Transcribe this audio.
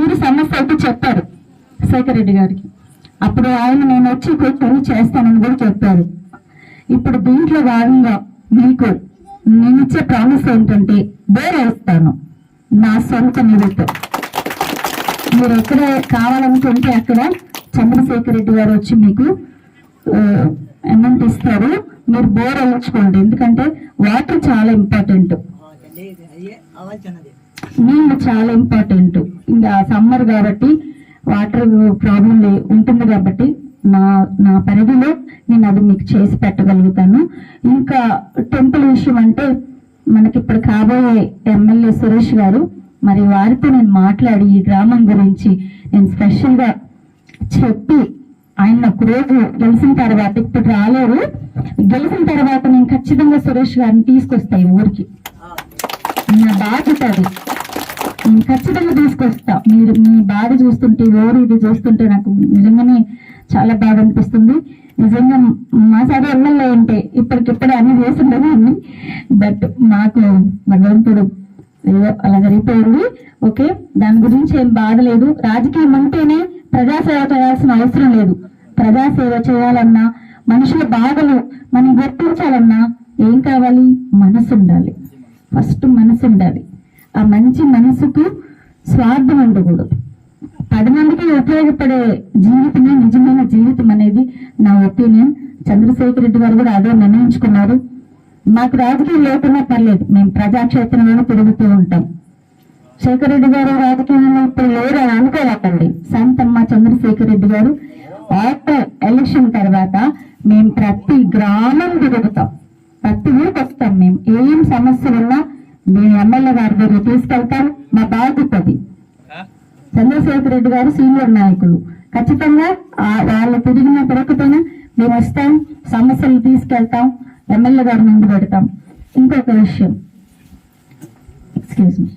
ఊరి సమస్య అయితే చెప్పారు శేఖర్ రెడ్డి గారికి. అప్పుడు ఆయన నేను వచ్చి కూర్చొని చేస్తానని కూడా చెప్పారు. ఇప్పుడు దీంట్లో భాగంగా మీకు నేను ఇచ్చే ప్రామిస్ ఏంటంటే బోర్ వేస్తాను. నా సొంత నిధితో మీరు ఎక్కడ కావాలనుకుంటే అక్కడ చంద్రశేఖర్ రెడ్డి గారు వచ్చి మీకు అమౌంట్ ఇస్తారు. మీరు బోర్ వేయించుకోండి. ఎందుకంటే వాటర్ చాలా ఇంపార్టెంట్ నీళ్ళు చాలా ఇంపార్టెంట్. ఇంకా సమ్మర్ కాబట్టి వాటర్ ప్రాబ్లం ఉంటుంది కాబట్టి నా నా పరిధిలో నేను అది మీకు చేసి పెట్టగలుగుతాను. ఇంకా టెంపుల్ విషయం అంటే మనకి ఇప్పుడు కాబోయే ఎమ్మెల్యే సురేష్ గారు మరి వారితో నేను మాట్లాడి ఈ గ్రామం గురించి నేను స్పెషల్గా చెప్పి ఆయన ఒక రోజు గెలిచిన తర్వాత ఇప్పుడు రాలేరు. గెలిచిన తర్వాత నేను ఖచ్చితంగా సురేష్ గారిని తీసుకొస్తాయి ఊరికి. నా బాధ్యత అది నేను ఖచ్చితంగా తీసుకొస్తా. మీరు మీ బాధ చూస్తుంటే ఓరు ఇది చూస్తుంటే నాకు నిజంగానే చాలా బాధ అనిపిస్తుంది. నిజంగా మా సరే ఎమ్మెల్యే అంటే ఇప్పటికిప్పుడే అన్ని చేస్తుండేదాన్ని బట్ మాకు భగవంతుడు ఏదో అలా జరిగిపోయింది. ఓకే? దాని గురించి ఏం బాధ లేదు. రాజకీయం అంటేనే ప్రజాసేవ చేయాల్సిన అవసరం లేదు. ప్రజాసేవ చేయాలన్నా మనుషుల బాధలు మనం గుర్తించాలన్నా ఏం కావాలి? మనసు ఉండాలి. ఫస్ట్ మనసు ఉండాలి ఆ మంచి మనసుకు స్వార్థం ఉండకూడదు. పది మందికి ఉపయోగపడే జీవితమే నిజమైన జీవితం అనేది నా ఒపీనియన్. చంద్రశేఖర్ రెడ్డి గారు కూడా అదే నిర్ణయించుకున్నారు. మాకు రాజకీయం లేకుండా పర్లేదు. మేము ప్రజాక్షేత్రంలోనే తిరుగుతూ ఉంటాం. శేఖర్ రెడ్డి గారు రాజకీయంలో ఇప్పుడు లేరు అని అనుకోవాకండి. సంతమ్మ చంద్రశేఖర్ రెడ్డి గారు ఆఫ్టర్ ఎలక్షన్ తర్వాత మేము ప్రతి గ్రామం తిరుగుతాం. ప్రతి ఊరికి వస్తాం మేము ఏం సమస్య ఉన్నా మేము ఎమ్మెల్యే గారి దగ్గర తీసుకెళ్తాం. మా బాధ్యత అది. చంద్రశేఖర్ రెడ్డి గారు సీనియర్ నాయకులు. ఖచ్చితంగా వాళ్ళు తిరిగిన తిరగకపోయినా మేము వస్తాం. సమస్యలు తీసుకెళ్తాం. ఎమ్మెల్యే గారి ముందు పెడతాం. ఇంకొక విషయం. Excuse me